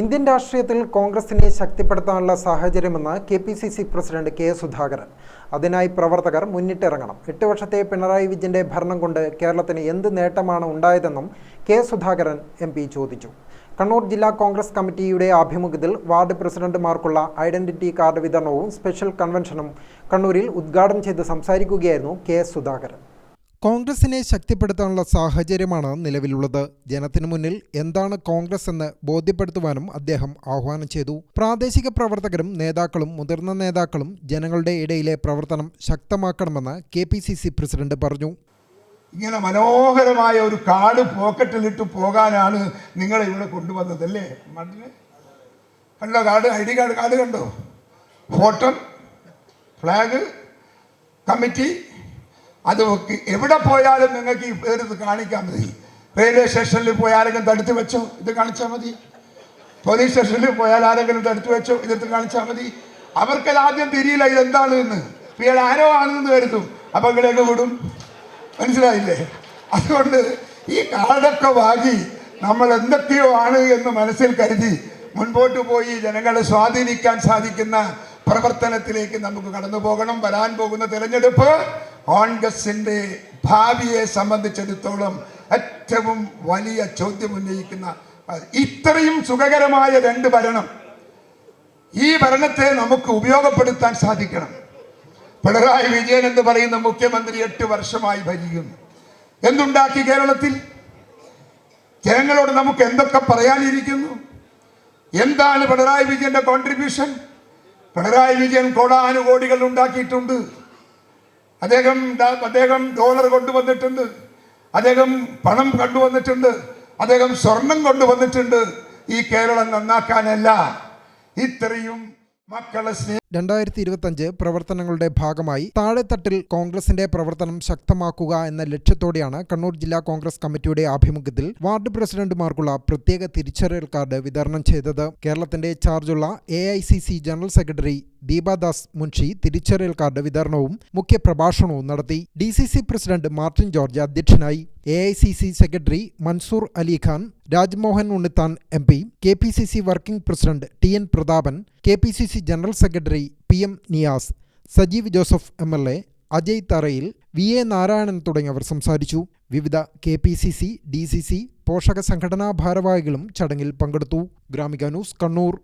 Indian രാഷ്ട്രീയത്തിൽ കോൺഗ്രസിനെ ശക്തിപ്പെടുത്താനുള്ള സാഹചര്യമെന്ന് K P C C president K Sudhakaran. അതിനായി പ്രവർത്തകർ മുന്നിട്ടിറങ്ങണം. എട്ട് വർഷത്തെ പിണറായി വിജയന്റെ ഭരണം കൊണ്ട് കേരളത്തിന് എന്ത് നേട്ടമാണ് ഉണ്ടായതെന്നും കെ സുധാകരൻ എം പി ചോദിച്ചു. കണ്ണൂർ ജില്ലാ കോൺഗ്രസ് കമ്മിറ്റിയുടെ ആഭിമുഖ്യത്തിൽ വാർഡ് പ്രസിഡന്റുമാർക്കുള്ള ഐഡന്റിറ്റി കാർഡ് വിതരണവും സ്പെഷ്യൽ കൺവെൻഷനും കണ്ണൂരിൽ ഉദ്ഘാടനം ചെയ്ത് സംസാരിക്കുകയായിരുന്നു കെ സുധാകരൻ. കോൺഗ്രസിനെ ശക്തിപ്പെടുത്താനുള്ള സാഹചര്യമാണ് നിലവിലുള്ളത്. ജനത്തിനു മുന്നിൽ എന്താണ് കോൺഗ്രസ് എന്ന് ബോധ്യപ്പെടുത്തുവാനും അദ്ദേഹം ആഹ്വാനം ചെയ്തു. പ്രാദേശിക പ്രവർത്തകരും നേതാക്കളും മുതിർന്ന നേതാക്കളും ജനങ്ങളുടെ ഇടയിലെ പ്രവർത്തനം ശക്തമാക്കണമെന്ന് കെ പ്രസിഡന്റ് പറഞ്ഞു. ഇങ്ങനെ മനോഹരമായ ഒരു കാട് പോക്കറ്റിലിട്ട് പോകാനാണ് നിങ്ങളെ ഇവിടെ കൊണ്ടുവന്നതല്ലേ? മണ്ണിന് കണ്ടോ കാട്? ഐ ഡി കാർഡ് കാർഡ് കണ്ടോ? ഫ്ലാഗ് കമ്മിറ്റി അത് എവിടെ പോയാലും നിങ്ങൾക്ക് ഈ പേര് കാണിക്കാൻ മതി. റെയിൽവേ സ്റ്റേഷനിൽ പോയി തടുത്ത് വെച്ചോ ഇത് കാണിച്ചാൽ മതി. പോലീസ് സ്റ്റേഷനിൽ പോയാൽ ആരെങ്കിലും തടുത്തു വെച്ചോ ഇതെടുത്ത് കാണിച്ചാൽ മതി. അവർക്കത് ആദ്യം തിരിയില്ല ഇതെന്താണ് എന്ന് ഇയാൾ ആരോ ആണെന്ന് കരുതും. അപ്പൊ ഇവിടെയൊക്കെ വിടും. മനസ്സിലായില്ലേ? അതുകൊണ്ട് ഈ കാർഡൊക്കെ വാങ്ങി നമ്മൾ എന്തൊക്കെയോ ആണ് എന്ന് മനസ്സിൽ കരുതി മുൻപോട്ട് പോയി ജനങ്ങളെ സ്വാധീനിക്കാൻ സാധിക്കുന്ന പ്രവർത്തനത്തിലേക്ക് നമുക്ക് കടന്നു പോകണം. വരാൻ പോകുന്ന തിരഞ്ഞെടുപ്പ് കോൺഗ്രസിന്റെ ഭാവിയെ സംബന്ധിച്ചിടത്തോളം ഏറ്റവും വലിയ ചോദ്യം ഉന്നയിക്കുന്ന ഇത്രയും സുഖകരമായ രണ്ട് ഭരണം ഈ ഭരണത്തെ നമുക്ക് ഉപയോഗപ്പെടുത്താൻ സാധിക്കണം. പിണറായി വിജയൻ എന്ന് പറയുന്ന മുഖ്യമന്ത്രി എട്ട് വർഷമായി ഭരിക്കുന്നു. എന്തുണ്ടാക്കി കേരളത്തിൽ? ജനങ്ങളോട് നമുക്ക് എന്തൊക്കെ പറയാനിരിക്കുന്നു? എന്താണ് പിണറായി വിജയന്റെ കോൺട്രിബ്യൂഷൻ പിണറായി വിജയൻ കോടാനുകോടികൾ ഉണ്ടാക്കിയിട്ടുണ്ട്. അദ്ദേഹം അദ്ദേഹം ഡോളർ കൊണ്ടുവന്നിട്ടുണ്ട്. അദ്ദേഹം പണം കൊണ്ടുവന്നിട്ടുണ്ട്. അദ്ദേഹം സ്വർണം കൊണ്ടുവന്നിട്ടുണ്ട്. ഈ കേരളം നന്നാക്കാനല്ല. ഇത്രയും രണ്ടായിരത്തി ഇരുപത്തഞ്ച് പ്രവർത്തനങ്ങളുടെ ഭാഗമായി താഴെത്തട്ടിൽ കോൺഗ്രസിന്റെ പ്രവർത്തനം ശക്തമാക്കുക എന്ന ലക്ഷ്യത്തോടെയാണ് കണ്ണൂർ ജില്ലാ കോൺഗ്രസ് കമ്മിറ്റിയുടെ ആഭിമുഖ്യത്തിൽ വാർഡ് പ്രസിഡന്റുമാർക്കുള്ള പ്രത്യേക തിരിച്ചറിയൽ കാർഡ് വിതരണം ചെയ്തത്. കേരളത്തിന്റെ ചാർജുള്ള A general secretary Deepa Das Munshi തിരിച്ചറിയൽ കാർഡ് വിതരണവും മുഖ്യപ്രഭാഷണവും നടത്തി. ഡി പ്രസിഡന്റ് മാർട്ടിൻ ജോർജ് അധ്യക്ഷനായി. A secretary Mansoor Ali Khan Rajmohan Unnithan M P K P C C working president T N Prathapan K P C C general secretary P M Niyas Sajeev Joseph M L A Ajay Tharayil V A Narayanan തുടങ്ങിയവർ സംസാരിച്ചു. വിവിധ K P C C D C C പോഷക സംഘടനാ ഭാരവാഹികളും ചടങ്ങിൽ പങ്കെടുത്തു. Gramika news Kannur.